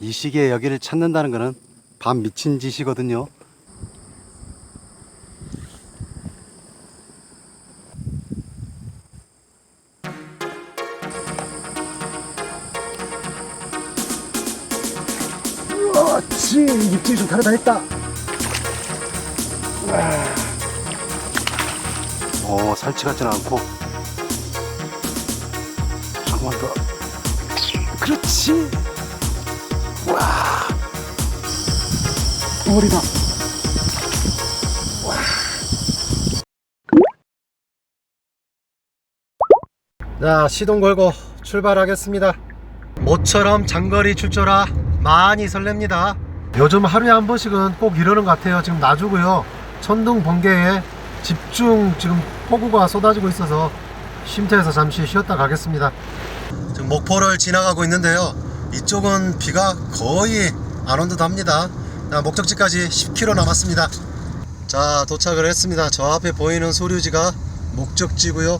이 시기에 여기를 찾는다는 것은 반 미친 짓이거든요. 그렇지 입질이 좀 다르다 했다 어, 살치 같지는 않고. 조금만 더. 그렇지. 머리다 자, 시동 걸고 출발하겠습니다. 모처럼 장거리 출조라 많이 설렙니다. 요즘 하루에 한 번씩은 꼭 이러는 것 같아요. 지금 놔주고요. 천둥 번개에 집중 지금 폭우가 쏟아지고 있어서 쉼터에서 잠시 쉬었다 가겠습니다. 지금 목포를 지나가고 있는데요. 이쪽은 비가 거의 안 온 듯 합니다. 자, 목적지까지 10km 남았습니다. 자, 도착을 했습니다. 저 앞에 보이는 소류지가 목적지고요.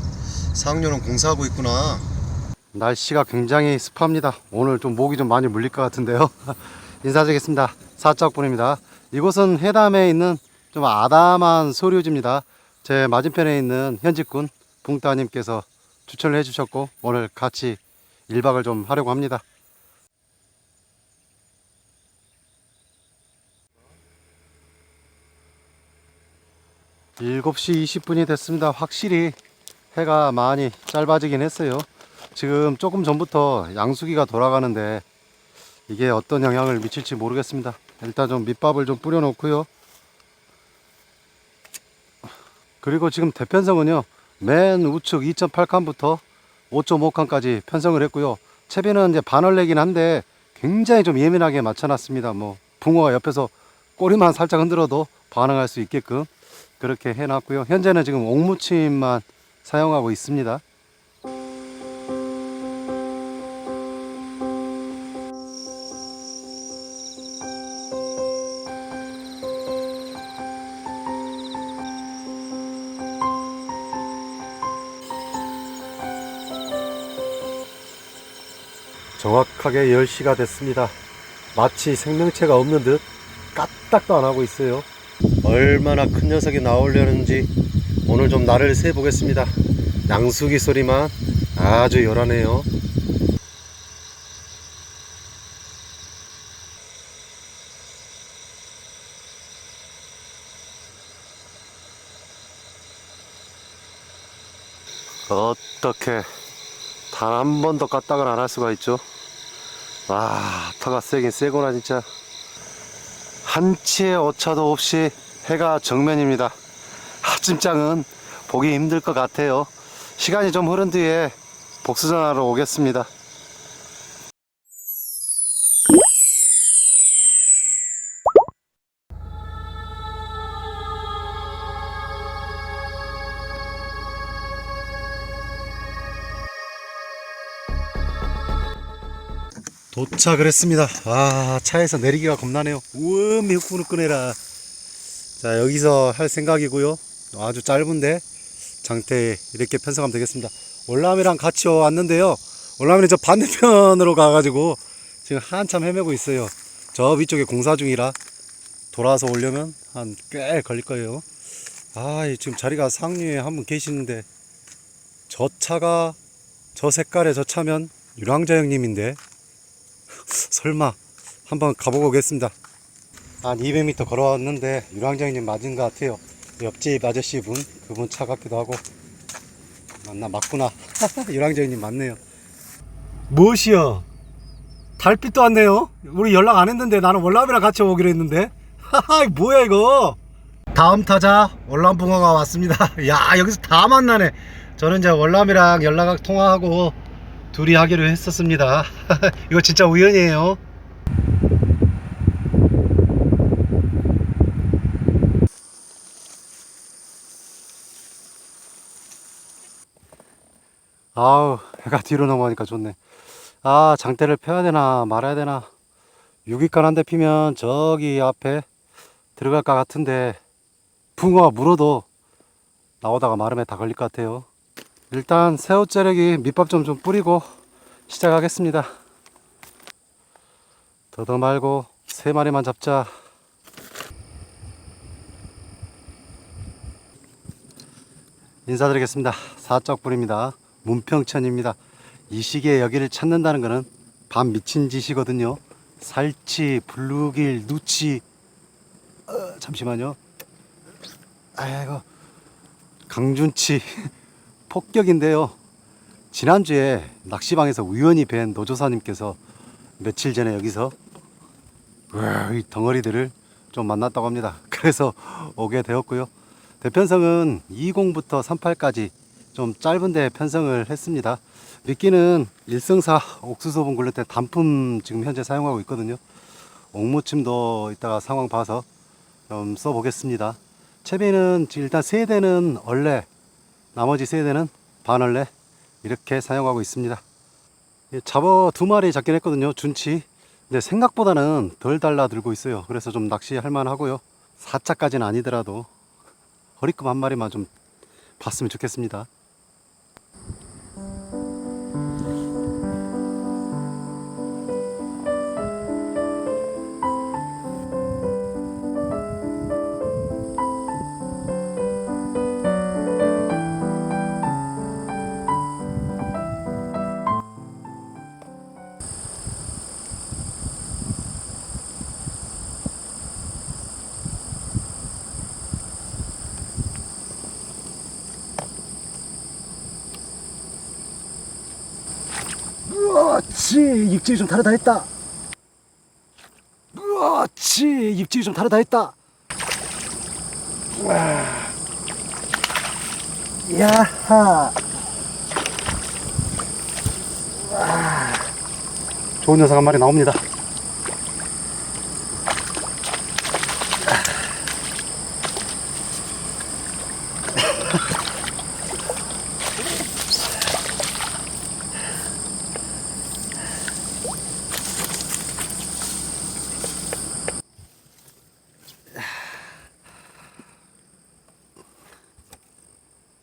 상료는 공사하고 있구나. 날씨가 굉장히 습합니다. 오늘 좀 목이 좀 많이 물릴 것 같은데요. 인사드리겠습니다. 사짝분입니다. 이곳은 해담에 있는 좀 아담한 소류지입니다. 제 맞은편에 있는 현직군 붕따님께서 추천을 해주셨고 오늘 같이 1박을 좀 하려고 합니다. 일곱 시 20분이 됐습니다. 확실히 해가 많이 짧아지긴 했어요. 지금 조금 전부터 양수기가 돌아가는데 이게 어떤 영향을 미칠지 모르겠습니다. 일단 좀 밑밥을 좀 뿌려 놓고요. 그리고 지금 대편성은요. 맨 우측 2.8칸부터 5.5칸까지 편성을 했고요. 채비는 이제 반월내긴 한데 굉장히 좀 예민하게 맞춰놨습니다. 뭐 붕어가 옆에서 꼬리만 살짝 흔들어도 반응할 수 있게끔 그렇게 해놨고요. 현재는 지금 옥무침만 사용하고 있습니다. 정확하게 10시가 됐습니다. 마치 생명체가 없는 듯 까딱도 안 하고 있어요. 얼마나 큰 녀석이 나오려는지 오늘 좀 나를 세 보겠습니다. 양수기 소리만 아주 요란해요. 어떻게 단 한 번도 까딱을 안 할 수가 있죠? 와, 터가 세긴 세구나 진짜. 한치의 오차도 없이 해가 정면입니다. 아침장은 보기 힘들 것 같아요. 시간이 좀 흐른 뒤에 복수전하러 오겠습니다. 도착을 했습니다. 아, 차에서 내리기가 겁나네요. 우와, 미역국을 꺼내라. 자, 여기서 할 생각이고요. 아주 짧은데 장태 이렇게 편성하면 되겠습니다. 월남이랑 같이 왔는데요. 월남이는 저 반대편으로 가가지고 지금 한참 헤매고 있어요. 저 위쪽에 공사 중이라 돌아서 오려면 한 꽤 걸릴 거예요. 아, 이 지금 자리가 상류에 한 분 계시는데 저 차가 저 색깔의 저 차면 유랑자 형님인데 설마 한번 가보고 오겠습니다. 한 200m 걸어왔는데 유랑장님 맞은 것 같아요. 옆집 아저씨 분 그분 차 같기도 하고 맞나 맞구나. 유랑장님 맞네요. 무엇이요? 달빛도 왔네요. 우리 연락 안 했는데 나는 월남이랑 같이 오기로 했는데. 하하 뭐야 이거? 다음 타자 월남 붕어가 왔습니다. 야 여기서 다 만나네. 저는 이제 월남이랑 연락 통화하고 둘이 하기로 했었습니다. 이거 진짜 우연이에요. 아우, 해가 뒤로 넘어가니까 좋네. 아, 장대를 펴야 되나 말아야 되나. 유기간 한대 피면 저기 앞에 들어갈 것 같은데 붕어가 물어도 나오다가 마름에 다 걸릴 것 같아요. 일단 새우자르기 밑밥 좀 좀 뿌리고 시작하겠습니다. 더더 말고 세 마리만 잡자. 인사드리겠습니다. 사적불입니다. 문평천입니다. 이 시기에 여기를 찾는다는 것은 반 미친 짓이거든요. 살치, 블루길, 누치. 어, 잠시만요. 아이고, 강준치 폭격인데요. 지난주에 낚시방에서 우연히 뵌 노조사님께서 며칠 전에 여기서 이 덩어리들을 좀 만났다고 합니다. 그래서 오게 되었고요. 대편성은 20부터 38까지 좀 짧은데 편성을 했습니다. 미끼는 일성사 옥수수분 글루텐 단품 지금 현재 사용하고 있거든요. 옥무침도 이따가 상황 봐서 좀 써보겠습니다. 채비는 일단 세 대는 얼레, 나머지 세 대는 반얼레 이렇게 사용하고 있습니다. 예, 잡어 두 마리 잡긴 했거든요. 준치. 근데 생각보다는 덜 달라들고 있어요. 그래서 좀 낚시할 만하고요. 4차까지는 아니더라도 허리급 한 마리만 좀 봤으면 좋겠습니다. 그렇지 입질이 좀 다르다 했다 그렇지 입질이 좀 다르다 했다 와. 야하 좋은 녀석 한 마리 나옵니다.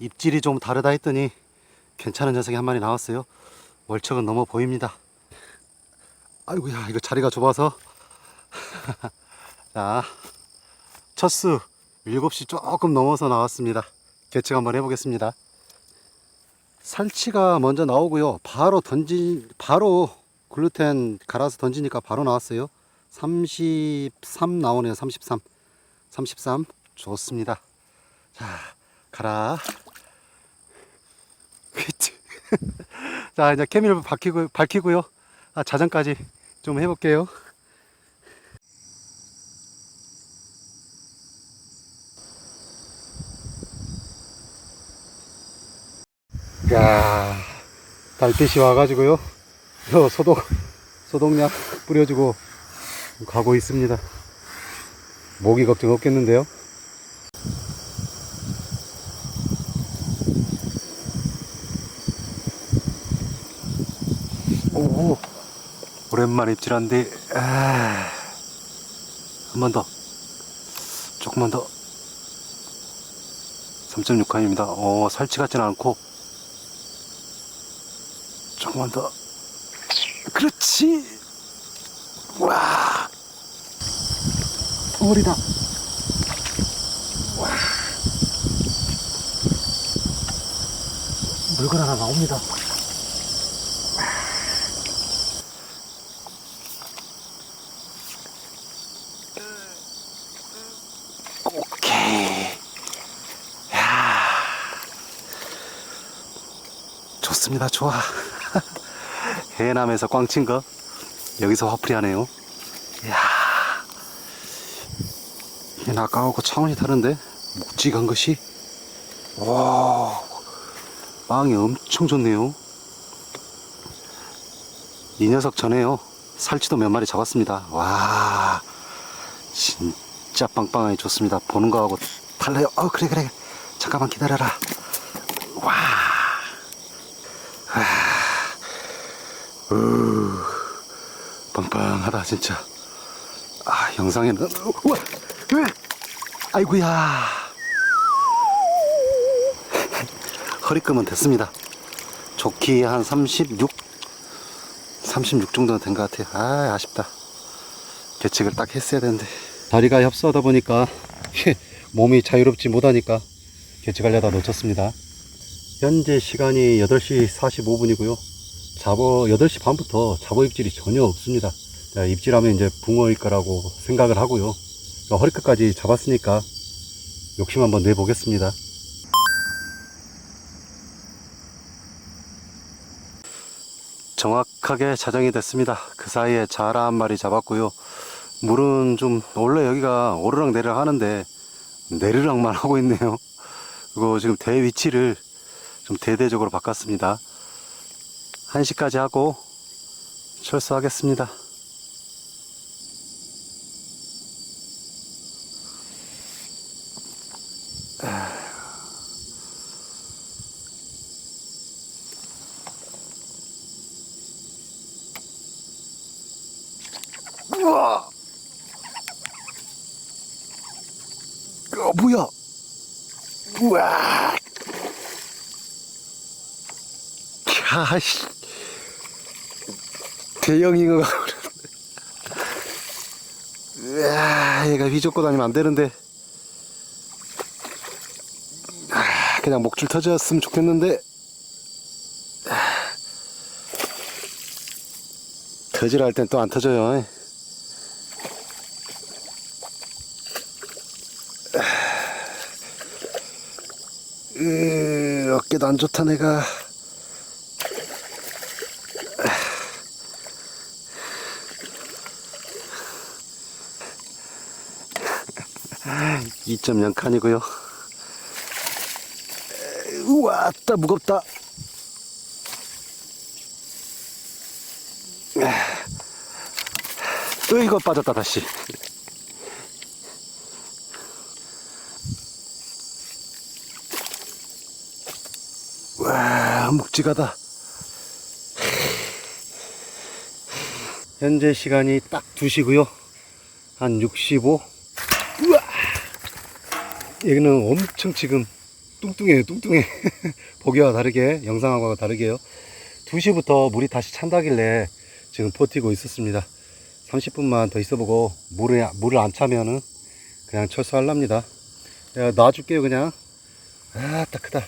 입질이 좀 다르다 했더니 괜찮은 녀석이 한 마리 나왔어요. 월척은 넘어 보입니다. 아이고야 이거 자리가 좁아서. 자 첫수 7시 조금 넘어서 나왔습니다. 개측 한번 해보겠습니다. 살치가 먼저 나오고요. 바로 던지 바로 글루텐 갈아서 던지니까 바로 나왔어요. 33 나오네요 33 33 좋습니다. 자 가라 자 이제 케미를 밝히고, 밝히고요 아, 자전까지 좀 해볼게요. 야 달빛이 와가지고요. 요 소독, 소독약 뿌려주고 가고 있습니다. 모기 걱정 없겠는데요. 오랜만에 입질한데 아, 한번 더. 조금만 더. 3.6칸입니다. 어 살치 같지는 않고. 조금만 더. 그렇지. 와. 덩어리다. 물건 하나 나옵니다 좋습니다. 좋아. 해남에서 꽝친 거 여기서 화풀이 하네요. 이야. 얘는 아까하고 차원이 다른데? 묵직한 것이? 와. 빵이 엄청 좋네요. 이 녀석 전에요. 살치도 몇 마리 잡았습니다. 와. 진짜 빵빵하게 좋습니다. 보는 거하고 달라요. 어 그래 그래. 잠깐만 기다려라 으, 빵빵하다 진짜. 아 영상에는 우와 왜? 아이고야. 허리끈은 됐습니다. 좋기 한 36 36 정도는 된 것 같아요. 아 아쉽다. 계측을 딱 했어야 되는데. 다리가 협소하다 보니까 몸이 자유롭지 못하니까 계측하려다 놓쳤습니다. 현재 시간이 8시 45분이고요 잡어 8시 반부터 잡어 입질이 전혀 없습니다 자, 입질하면 이제 붕어일 거라고 생각을 하고요 허리끝까지 잡았으니까 욕심 한번 내보겠습니다 정확하게 자정이 됐습니다. 그 사이에 자라 한 마리 잡았고요. 물은 좀 원래 여기가 오르락 내리락 하는데 내리락만 하고 있네요. 그리고 지금 대 위치를 좀 대대적으로 바꿨습니다. 1시까지 하고 철수하겠습니다. 어, 뭐야? 우와! 야씨. 대형 잉어가. 으아, 얘가 휘젓고 다니면 안 되는데. 아, 그냥 목줄 터졌으면 좋겠는데. 아. 터지라 할 땐 또 안 터져요. 으, 어깨도 안 좋다 내가 2.0 칸이고요. 우와 따 무겁다. 으이거 빠졌다 다시. 와 묵직하다. 현재 시간이 딱 2시고요. 한 65. 여기는 엄청 지금 뚱뚱해요, 뚱뚱해. 보기와 다르게, 영상하고 다르게요. 2시부터 물이 다시 찬다길래 지금 버티고 있었습니다. 30분만 더 있어보고 물을, 물을 안 차면은 그냥 철수할랍니다. 야, 놔줄게요, 그냥. 아, 딱 크다.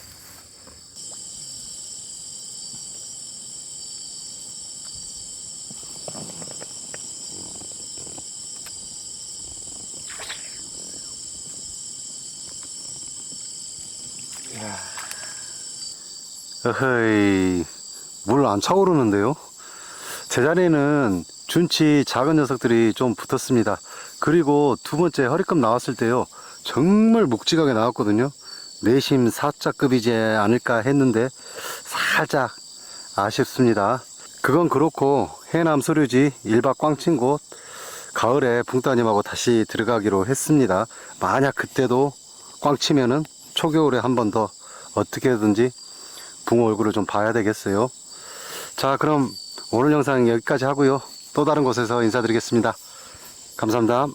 어허이, 물 안 차오르는데요? 제자리에는 준치 작은 녀석들이 좀 붙었습니다. 그리고 두 번째 허리급 나왔을 때요. 정말 묵직하게 나왔거든요. 내심 4자급이지 않을까 했는데 살짝 아쉽습니다. 그건 그렇고 해남 소류지 1박 꽝친 곳 가을에 붕따님하고 다시 들어가기로 했습니다. 만약 그때도 꽝치면은 초겨울에 한 번 더 어떻게든지 붕어 얼굴을 좀 봐야 되겠어요. 자, 그럼 오늘 영상 여기까지 하고요. 또 다른 곳에서 인사드리겠습니다. 감사합니다.